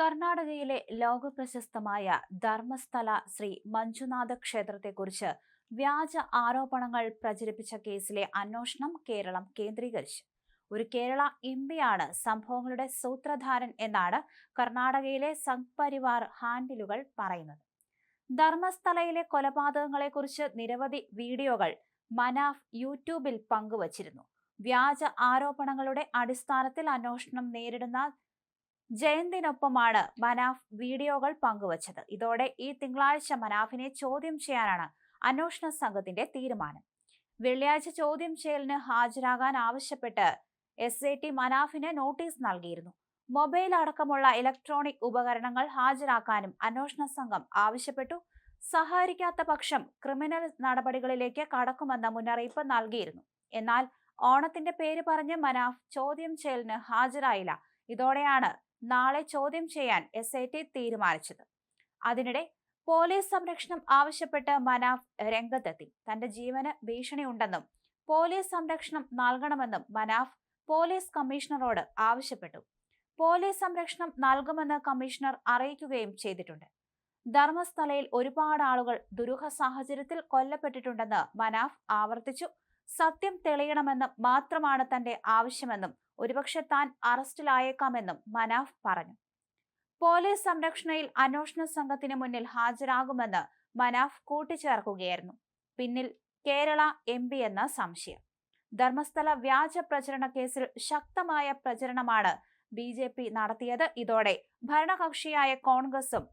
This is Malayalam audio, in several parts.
കർണാടകയിലെ ലോകപ്രശസ്തമായ ധർമ്മസ്ഥല ശ്രീ മഞ്ജുനാഥ ക്ഷേത്രത്തെക്കുറിച്ച് വ്യാജ ആരോപണങ്ങൾ പ്രചരിപ്പിച്ച കേസിലെ അന്വേഷണം കേരളം കേന്ദ്രീകരിച്ചു. ഒരു കേരള എം പിയാണ് സംഭവങ്ങളുടെ സൂത്രധാരൻ എന്നാണ് കർണാടകയിലെ സംഘ്പരിവാർ ഹാൻഡിലുകൾ പറയുന്നത്. ധർമ്മസ്ഥലയിലെ കൊലപാതകങ്ങളെക്കുറിച്ച് നിരവധി വീഡിയോകൾ മനാഫ് യൂട്യൂബിൽ പങ്കുവച്ചിരുന്നു. വ്യാജ ആരോപണങ്ങളുടെ അടിസ്ഥാനത്തിൽ അന്വേഷണം നേരിടുന്ന ജയന്തിനൊപ്പമാണ് മനാഫ് വീഡിയോകൾ പങ്കുവച്ചത്. ഇതോടെ ഈ തിങ്കളാഴ്ച മനാഫിനെ ചോദ്യം ചെയ്യാനാണ് അന്വേഷണ സംഘത്തിന്റെ തീരുമാനം. വെള്ളിയാഴ്ച ചോദ്യം ചെയ്യലിന് ഹാജരാകാൻ ആവശ്യപ്പെട്ട് എസ് ഐ ടി മനാഫിന് നോട്ടീസ് നൽകിയിരുന്നു. മൊബൈൽ അടക്കമുള്ള ഇലക്ട്രോണിക് ഉപകരണങ്ങൾ ഹാജരാക്കാനും അന്വേഷണ സംഘം ആവശ്യപ്പെട്ടു. സഹകരിക്കാത്ത പക്ഷം ക്രിമിനൽ നടപടികളിലേക്ക് കടക്കുമെന്ന മുന്നറിയിപ്പ് നൽകിയിരുന്നു. എന്നാൽ ഓണത്തിന്റെ പേര് പറഞ്ഞ് മനാഫ് ചോദ്യം ചെയ്യലിന് ഹാജരായില്ല. ഇതോടെയാണ് നാളെ ചോദ്യം ചെയ്യാൻ എസ് തീരുമാനിച്ചത്. അതിനിടെ പോലീസ് സംരക്ഷണം ആവശ്യപ്പെട്ട് മനാഫ് രംഗത്തെത്തി. തന്റെ ജീവന് ഭീഷണിയുണ്ടെന്നും പോലീസ് സംരക്ഷണം നൽകണമെന്നും മനാഫ് പോലീസ് കമ്മീഷണറോട് ആവശ്യപ്പെട്ടു. പോലീസ് സംരക്ഷണം നൽകുമെന്ന് കമ്മീഷണർ അറിയിക്കുകയും ചെയ്തിട്ടുണ്ട്. ധർമ്മസ്ഥലയിൽ ഒരുപാട് ആളുകൾ ദുരൂഹ സാഹചര്യത്തിൽ കൊല്ലപ്പെട്ടിട്ടുണ്ടെന്ന് മനാഫ് ആവർത്തിച്ചു. സത്യം തെളിയണമെന്ന് മാത്രമാണ് തന്റെ ആവശ്യമെന്നും ഒരുപക്ഷെ താൻ അറസ്റ്റിലായേക്കാമെന്നും മനാഫ് പറഞ്ഞു. പോലീസ് സംരക്ഷണയിൽ അന്വേഷണ സംഘത്തിന് മുന്നിൽ ഹാജരാകുമെന്ന് മനാഫ് കൂട്ടിച്ചേർക്കുകയായിരുന്നു. പിന്നിൽ കേരള എം പി എന്ന സംശയം. ധർമ്മസ്ഥല വ്യാജ പ്രചരണ കേസിൽ ശക്തമായ പ്രചരണമാണ് ബി ജെ പി നടത്തിയത്. ഇതോടെ ഭരണകക്ഷിയായ കോൺഗ്രസും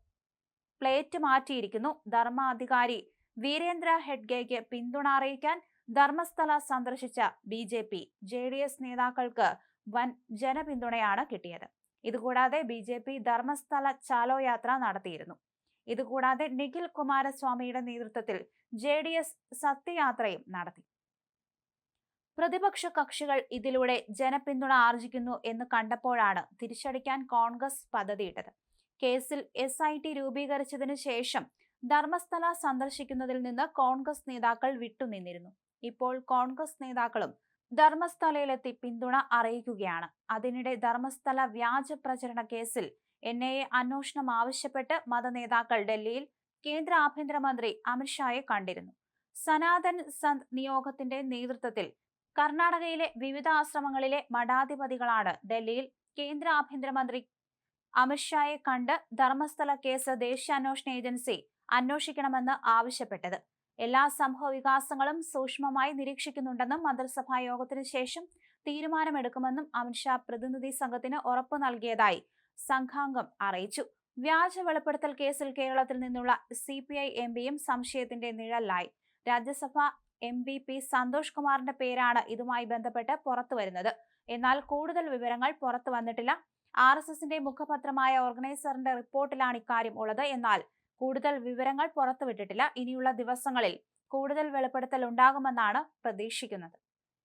പ്ലേറ്റ് മാറ്റിയിരിക്കുന്നു. ധർമാധികാരി വീരേന്ദ്ര ഹെഡ്ഗേക്ക് പിന്തുണ അറിയിക്കാൻ ധർമ്മസ്ഥല സന്ദർശിച്ച B J P J D S നേതാക്കൾക്ക് വൻ ജനപിന്തുണയാണ് കിട്ടിയത്. ഇതുകൂടാതെ B J P Dharmasthala Chalo യാത്ര നടത്തിയിരുന്നു. ഇതുകൂടാതെ നിഖിൽ കുമാരസ്വാമിയുടെ നേതൃത്വത്തിൽ ജെ ഡി എസ് സത്യയാത്രയും നടത്തി. പ്രതിപക്ഷ കക്ഷികൾ ഇതിലൂടെ ജനപിന്തുണ ആർജിക്കുന്നു എന്ന് കണ്ടപ്പോഴാണ് തിരിച്ചടിക്കാൻ കോൺഗ്രസ് പദ്ധതിയിട്ടത്. കേസിൽ എസ് ഐ ടി രൂപീകരിച്ചതിനു ശേഷം ധർമ്മസ്ഥല സന്ദർശിക്കുന്നതിൽ നിന്ന് കോൺഗ്രസ് നേതാക്കൾ വിട്ടുനിന്നിരുന്നു. ഇപ്പോൾ കോൺഗ്രസ് നേതാക്കളും ധർമ്മസ്ഥലയിലെത്തി പിന്തുണ അറിയിക്കുകയാണ്. അതിനിടെ ധർമ്മസ്ഥല വ്യാജ പ്രചരണ കേസിൽ എൻ ഐ എ അന്വേഷണം ആവശ്യപ്പെട്ട് മതനേതാക്കൾ ഡൽഹിയിൽ കേന്ദ്ര ആഭ്യന്തരമന്ത്രി അമിത്ഷായെ കണ്ടിരുന്നു. സനാതൻ സന്ത് നിയോഗത്തിന്റെ നേതൃത്വത്തിൽ കർണാടകയിലെ വിവിധ ആശ്രമങ്ങളിലെ മഠാധിപതികളാണ് ഡൽഹിയിൽ കേന്ദ്ര ആഭ്യന്തരമന്ത്രി അമിത്ഷായെ കണ്ട് ധർമ്മസ്ഥല കേസ് ദേശീയ അന്വേഷണ ഏജൻസി അന്വേഷിക്കണമെന്ന് ആവശ്യപ്പെട്ടത്. എല്ലാ സംഭവ വികാസങ്ങളും സൂക്ഷ്മമായി നിരീക്ഷിക്കുന്നുണ്ടെന്നും മന്ത്രിസഭാ യോഗത്തിന് ശേഷം തീരുമാനമെടുക്കുമെന്നും അമിത്ഷാ പ്രതിനിധി സംഘത്തിന് ഉറപ്പു നൽകിയതായി സംഘാംഗം അറിയിച്ചു. വ്യാജ വെളിപ്പെടുത്തൽ കേസിൽ കേരളത്തിൽ നിന്നുള്ള സി പി ഐ എം പിയും സംശയത്തിന്റെ നിഴലായി Rajya Sabha M B P Santhosh കുമാറിന്റെ പേരാണ് ഇതുമായി ബന്ധപ്പെട്ട് പുറത്തുവരുന്നത് എന്നാൽ കൂടുതൽ വിവരങ്ങൾ പുറത്തു വന്നിട്ടില്ല. ആർ എസ് എസിന്റെ മുഖപത്രമായ ഓർഗനൈസറിന്റെ റിപ്പോർട്ടിലാണ് ഇക്കാര്യം ഉള്ളത്. എന്നാൽ കൂടുതൽ വിവരങ്ങൾ പുറത്തുവിട്ടിട്ടില്ല. ഇനിയുള്ള ദിവസങ്ങളിൽ കൂടുതൽ വെളിപ്പെടുത്തൽ ഉണ്ടാകുമെന്നാണ് പ്രതീക്ഷിക്കുന്നത്.